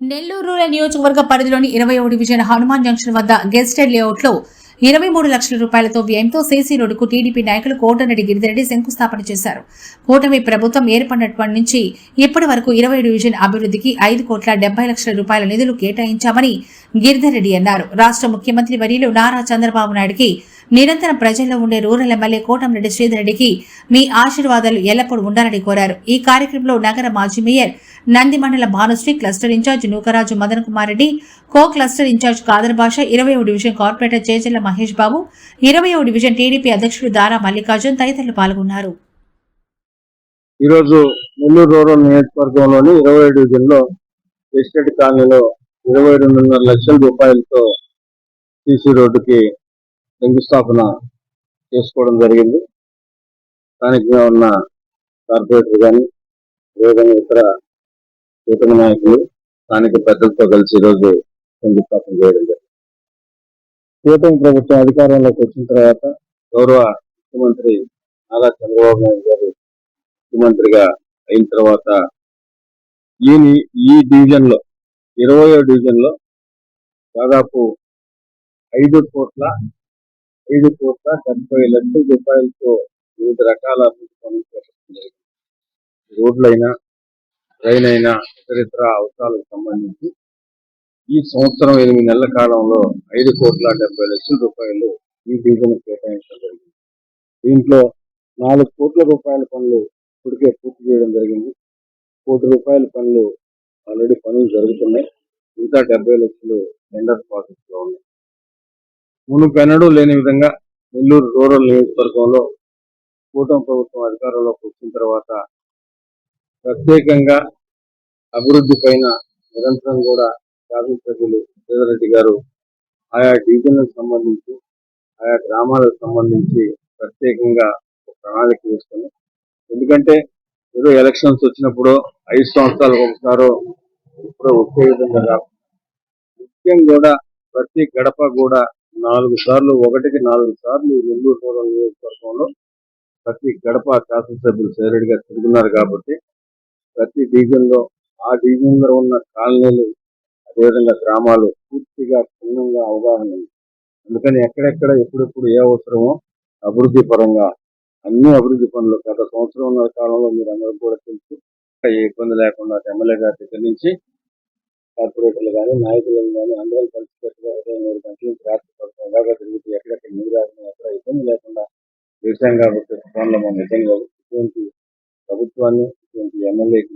Nellore rural నియోజకవర్గ పరిధిలోని ఇరవై డివిజన్ హనుమాన్ జంక్షన్ వద్ద గెస్టెడ్ లేఅవుట్లో ఇరవై మూడు లక్షల రూపాయలతో వ్యయంతో సీసీ రోడ్డుకు టీడీపీ నాయకులు కోటరెడ్డి గిరిధరెడ్డి శంకుస్థాపన చేశారు. కూటమి ప్రభుత్వం ఏర్పడినప్పటి నుంచి ఇప్పటి వరకు ఇరవై డివిజన్ అభివృద్ధికి ఐదు కోట్ల డెబ్బై లక్షల రూపాయల నిధులు కేటాయించామని గిరిధరెడ్డి అన్నారు. రాష్ట్ర ముఖ్యమంత్రి వర్యులు నారా చంద్రబాబు నాయుడుకి నిరంతరం ప్రజల్లో ఉండే రూరల్ ఎమ్మెల్యే కోటంరెడ్డి శ్రీధరెడ్డికి మీ ఆశీర్వాదాలు ఎల్లప్పుడూ ఉండాలని కోరారు. ఈ కార్యక్రమంలో నగర మాజీ mayor Nandimandala Bhanusri cluster incharge Nookaraju Madan Kumar Reddy co cluster incharge Khader Basha ఇరవై డివిజన్ కార్పొరేటర్ చేజల్ల మహేష్ బాబు ఇరవై డివిజన్ టీడీపీ అధ్యక్షుడు దారా మల్లికార్జున్ తదితరులు పాల్గొన్నారు. ఈరోజు నెల్లూరు రూరల్ నియోజకవర్గంలోని ఇరవై డివిజన్లో ఎస్టేట్ కాలనీలో ఇరవై రెండున్నర లక్షల రూపాయలతో సిసి రోడ్డుకి శంకుస్థాపన చేసుకోవడం జరిగింది. స్థానికంగా ఉన్న కార్పొరేటర్ కానీ అదేవిధంగా ఇతర కూటమి నాయకులు స్థానిక పెద్దలతో కలిసి ఈరోజు శంకుస్థాపన చేయడం జరిగింది. కూటమి ప్రభుత్వం అధికారంలోకి వచ్చిన తర్వాత గౌరవ ముఖ్యమంత్రి నారా చంద్రబాబు నాయుడు గారు ముఖ్యమంత్రిగా అయిన తర్వాత ఈ ఈ డివిజన్లో ఇరవయో డివిజన్లో దాదాపు ఐదు కోట్ల ఐదు కోట్ల డెబ్బై లక్షల రూపాయలతో వివిధ రకాల రోడ్లైనా ట్రైన్ అయినా ఇతరితర అవసరాలకు సంబంధించి ఈ సంవత్సరం ఎనిమిది నెలల కాలంలో ఐదు కోట్ల డెబ్బై లక్షల రూపాయలు ఈ డివిజన్ కేటాయించడం జరిగింది. దీంట్లో నాలుగు కోట్ల రూపాయల పనులు ఇప్పటికే పూర్తి చేయడం జరిగింది. కోటి రూపాయల పనులు ఆల్రెడీ పనులు జరుగుతున్నాయి. ఇంకా డెబ్బై లక్షలు టెండర్ ప్రాసెస్ మునుపెన్నడూ లేని విధంగా నెల్లూరు రూరల్ నియోజకవర్గంలో కూటమి ప్రభుత్వం అధికారంలోకి వచ్చిన తర్వాత ప్రత్యేకంగా అభివృద్ధి పైన నిరంతరం కూడా శాసనసభ్యులు శ్రీధరెడ్డి గారు ఆయా డివిజన్లకు సంబంధించి ఆయా గ్రామాలకు సంబంధించి ప్రత్యేకంగా ఒక ప్రణాళిక వేసుకొని ఎందుకంటే ఏదో ఎలక్షన్స్ వచ్చినప్పుడు ఐదు సంవత్సరాలకు ఒకసారో ఇప్పుడు ఒకే విధంగా కాకుండా ముఖ్యం కూడా ప్రతి గడప కూడా నాలుగు సార్లు ఒకటికి నాలుగు సార్లు ఈ నెల్లూరు రూరల్ నియోజకవర్గంలో ప్రతి గడప శాసనసభ్యులు సేరెడ్డి తిరుగున్నారు తిరుగుతున్నారు కాబట్టి ప్రతి డివిజన్లో ఆ డివిజన్లో ఉన్న కాలనీలు అదేవిధంగా గ్రామాలు పూర్తిగా క్షుణ్ణంగా అవగాహన ఉంది. అందుకని ఎక్కడెక్కడ ఎప్పుడెప్పుడు ఏ అవసరమో అభివృద్ధి పరంగా అన్ని అభివృద్ధి పనులు గత సంవత్సరం ఉన్న కాలంలో మీరు అందరూ కూడా తెలుసు. ఏ ఇబ్బంది లేకుండా ఎమ్మెల్యే గారి దగ్గర నుంచి కార్పొరేటర్లు కానీ నాయకులు కానీ అందరం కలిసి కట్టుగా ఉదయం గంటల నుంచి రాత్రి పడుతుంది అలాగా తిరుగుతూ ఎక్కడెక్కడ నీరు రాకుండా ఎక్కడ ఇబ్బంది లేకుండా వ్యవసాయం కాబట్టి ఫోన్లో మనం నిజంగా ఇటువంటి ప్రభుత్వాన్ని ఇటువంటి ఎమ్మెల్యేకి